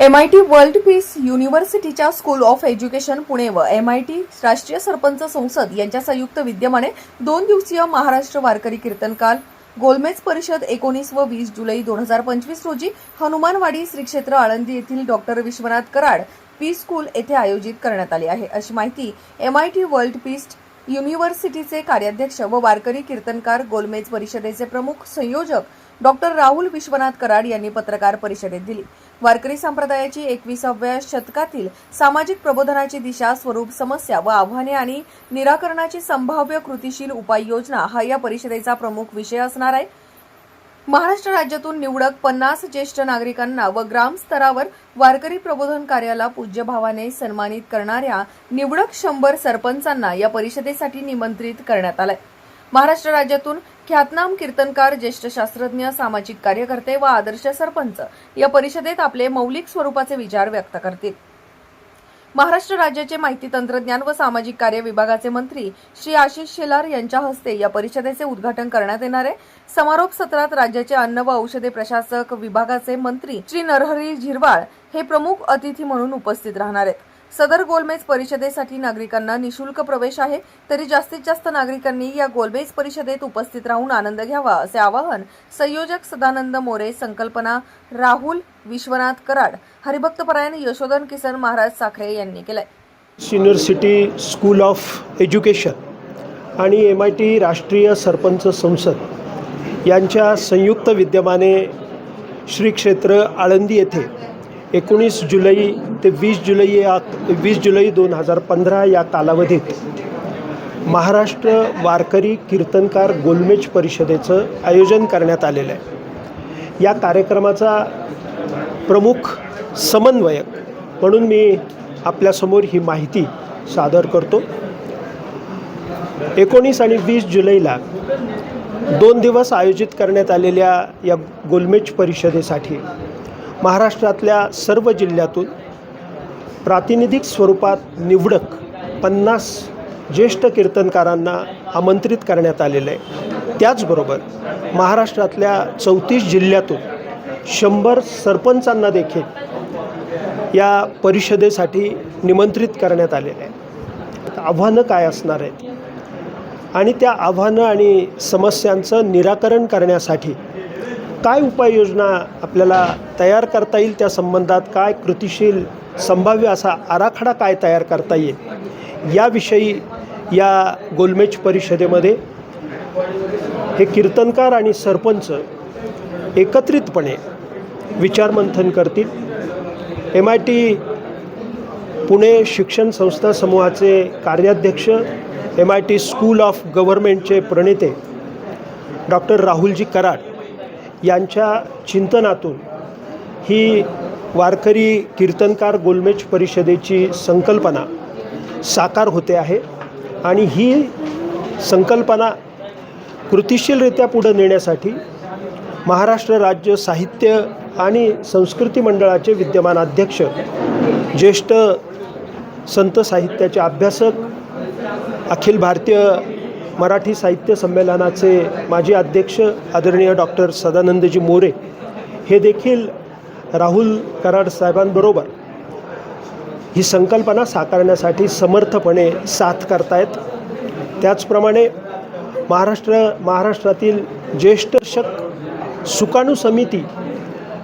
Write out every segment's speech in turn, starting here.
M I T world peace युनिव्हर्सिटीच्या school of education Pune व M I T राष्ट्रीय सरपंच संसद यांच्या संयुक्त विद्यमाने दोन दिवसीय महाराष्ट्र वारकरी कीर्तन काल. गोलमेज परिषद एकोणीस व वीस जुलै दोन हजार पंचवीस रोजी हनुमानवाडी श्री क्षेत्र आळंदी येथील doctor Vishwanath Karad peace school येथे आयोजित करण्यात आली आहे. अशी माहिती M I T world peace युनिव्हर्सिटीचे कार्याध्यक्ष व वारकरी कीर्तनकार गोलमेज परिषदेचे प्रमुख संयोजक डॉक्टर राहुल विश्वनाथ कराड यांनी पत्रकार परिषदेत दिली. वारकरी संप्रदायाची एकविसाव्या शतकातील सामाजिक प्रबोधनाची दिशा स्वरूप समस्या व आव्हाने आणि निराकरणाची संभाव्य कृतीशील उपाययोजना हा या परिषदेचा प्रमुख विषय असणार आहे. महाराष्ट्र राज्यातून निवडक पन्नास ज्येष्ठ नागरिकांना व ग्रामस्तरावर वारकरी प्रबोधन कार्याला पूज्यभावाने सन्मानित करणाऱ्या निवडक शंभर सरपंचांना या परिषदेसाठी निमंत्रित करण्यात आलंय. महाराष्ट्र राज्यातून ख्यातनाम कीर्तनकार ज्येष्ठ शास्त्रज्ञ सामाजिक कार्यकर्ते व आदर्श सरपंच या परिषदेत आपले मौलिक स्वरूपाचे विचार व्यक्त करतील. महाराष्ट्र राज्याचे माहिती तंत्रज्ञान व सामाजिक कार्य विभागाचे मंत्री श्री आशिष शेलार यांच्या हस्ते या परिषदेचे उद्घाटन करण्यात येणार आहे. समारोप सत्रात राज्याचे अन्न व औषधे प्रशासक विभागाचे मंत्री श्री नरहरी झिरवाळ हे प्रमुख अतिथी म्हणून उपस्थित राहणार आहेत. सदर गोलमेज परिषदेसाठी नागरिकांना निशुल्क प्रवेश आहे तरी जास्तीत जास्त नागरिकांनी या गोलमेज परिषदेत उपस्थित राहून आनंद घ्यावा असे आवाहन संयोजक सदानंद मोरे संकल्पना राहुल विश्वनाथ कराड हरिभक्तपरायण यशोधन किसन महाराज साखरे यांनी केलंय. युनिव्हर्सिटी स्कूल ऑफ एज्युकेशन आणि एम आय टी राष्ट्रीय सरपंच संसद यांच्या संयुक्त विद्यमाने श्री क्षेत्र आळंदी येथे एकोणीस जुलै ते वीस जुलै या वीस जुलै दोन हजार पंधरा या कालावधीत महाराष्ट्र वारकरी कीर्तनकार गोलमेज परिषदेचं आयोजन करण्यात आलेलं आहे. या कार्यक्रमाचा प्रमुख समन्वयक म्हणून मी आपल्यासमोर ही माहिती सादर करतो. एकोणीस आणि वीस जुलैला दोन दिवस आयोजित करण्यात आलेल्या या गोलमेज परिषदेसाठी महाराष्ट्रातल्या सर्व जिल्ह्यातून प्रातिनिधिक स्वरूपात निवडक पन्नास ज्येष्ठ कीर्तनकारांना आमंत्रित करण्यात आलेलं आहे. त्याचबरोबर महाराष्ट्रातल्या चौतीस जिल्ह्यातून शंभर सरपंचांना देखील या परिषदेसाठी निमंत्रित करण्यात आलेलं आहे. आव्हानं काय असणार आहेत? आणि त्या आव्हानं आणि समस्यांचं निराकरण करण्यासाठी काय उपाययोजना आपल्याला तयार करता येईल त्या संबंधात? काय कृतिशील संभाव्य असा आराखडा काय तयार करता येईल? याविषयी या गोलमेज परिषदेमध्ये हे कीर्तनकार आणि सरपंच एकत्रितपणे विचारमंथन करतील. एम आय टी पुणे शिक्षण संस्था समूहाचे कार्याध्यक्ष M I T school of गव्हर्मेंटचे प्रणेते डॉक्टर राहुलजी कराड यांच्या चिंतनातून ही वारकरी कीर्तनकार गोलमेज परिषदेची संकल्पना साकार होते आहे आणि ही संकल्पना कृतिशीलरित्या पुढं नेण्यासाठी महाराष्ट्र राज्य साहित्य आणि संस्कृती मंडळाचे विद्यमान अध्यक्ष ज्येष्ठ संत साहित्याचे अभ्यासक अखिल भारतीय मराठी साहित्य संमेलनाचे माजी अध्यक्ष आदरणीय डॉक्टर सदानंदजी मोरे हे देखील राहुल कराड साहेबांबरोबर ही संकल्पना साकारण्यासाठी समर्थपणे साथ करतायत. त्याचप्रमाणे महाराष्ट्र महाराष्ट्रातील ज्येष्ठ शक सुकाणू समिती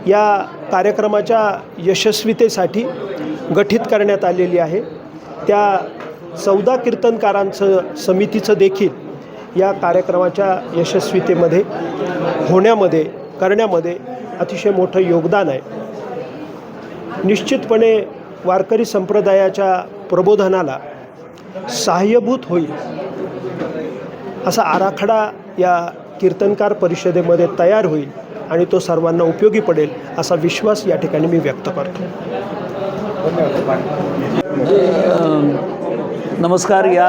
या कार्यक्रमाच्या यशस्वीतेसाठी गठीत करण्यात आलेली आहे. त्या चौदा कीर्तनकारांचं समितीचं देखील या कार्यक्रमाच्या यशस्वीतेमध्ये होण्यामध्ये करण्यामध्ये अतिशय मोठं योगदान आहे. निश्चितपणे वारकरी संप्रदायाच्या प्रबोधनाला सहाय्यभूत होईल असा आराखडा या कीर्तनकार परिषदेमध्ये तयार होईल आणि तो सर्वांना उपयोगी पडेल असा विश्वास या ठिकाणी मी व्यक्त करतो. नमस्कार या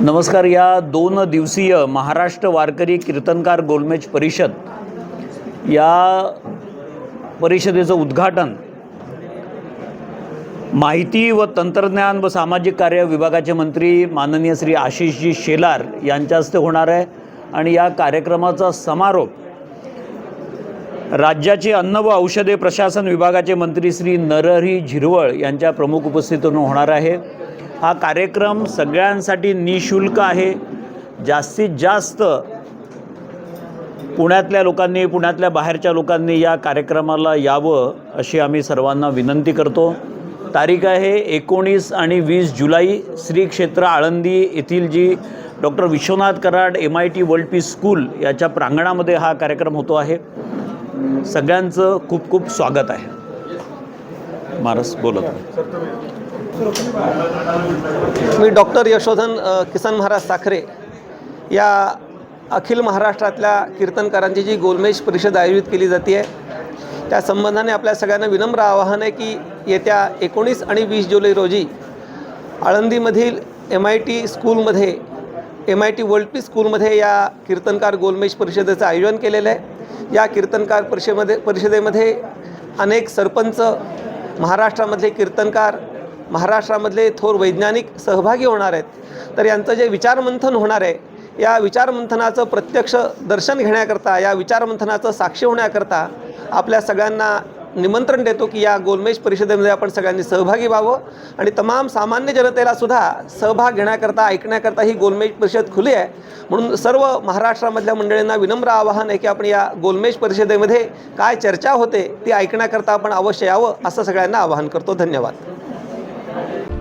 नमस्कार या दोन दिवसीय महाराष्ट्र वारकरी कीर्तनकार गोलमेज परिषद या परिषदेचं उद्घाटन माहिती व तंत्रज्ञान व सामाजिक कार्य विभागाचे मंत्री माननीय श्री आशिषजी शेलार यांच्या हस्ते होणार आहे आणि या कार्यक्रमाचा समारोप राज्याचे अन्न व औषधे प्रशासन विभागाचे मंत्री श्री नरहरी झिरवळ यांच्या प्रमुख उपस्थितीतून होणार आहे. हा कार्यक्रम सगळ्यांसाठी निशुल्क आहे. जास्तीत जास्त पुण्यातल्या लोकांनी पुण्यातल्या बाहेरच्या लोकांनी या कार्यक्रमाला यावं अशी आम्ही सर्वांना विनंती करतो. तारीख आहे एकोणीस आणि वीस जुलै. श्री क्षेत्र आळंदी येथील जी doctor Vishwanath Karad M I T world peace school याच्या प्रांगणामध्ये हा कार्यक्रम होतो आहे. सगळ्यांचं खूप खूप स्वागत आहे. मारस बोलत मी डॉक्टर यशोधन किसन महाराज साखरे या अखिल महाराष्ट्रातल्या कीर्तनकारांची जी गोलमेज परिषद आयोजित केली जाते आहे त्या संबंधाने आपल्या सगळ्यांना विनम्र आवाहन आहे की येत्या एकोणीस आणि वीस जुलै रोजी आळंदीमधील एम आय टी स्कूलमध्ये M I T world peace स्कूलमध्ये या कीर्तनकार गोलमेज परिषदेचं आयोजन केलेलं आहे. या कीर्तनकार परिषदेमध्ये परिषदेमध्ये अनेक सरपंच महाराष्ट्रामधले कीर्तनकार महाराष्ट्रामधले थोर वैज्ञानिक सहभागी होणार आहेत. तर यांचं जे विचारमंथन होणार आहे या विचारमंथनाचं प्रत्यक्ष दर्शन घेण्याकरता या विचारमंथनाचं साक्षी होण्याकरता आपल्या सगळ्यांना निमंत्रण देतो की या गोलमेज परिषदेमध्ये आपण सगळ्यांनी सहभागी व्हावं आणि तमाम सामान्य जनतेला सुद्धा सहभाग घेण्याकरता ऐकण्याकरता ही गोलमेज परिषद खुली आहे. म्हणून सर्व महाराष्ट्रामधल्या मंडळींना विनम्र आवाहन आहे की आपण या गोलमेज परिषदेमध्ये काय चर्चा होते ती ऐकण्याकरता आपण अवश्य यावं असं सगळ्यांना आवाहन करतो. धन्यवाद.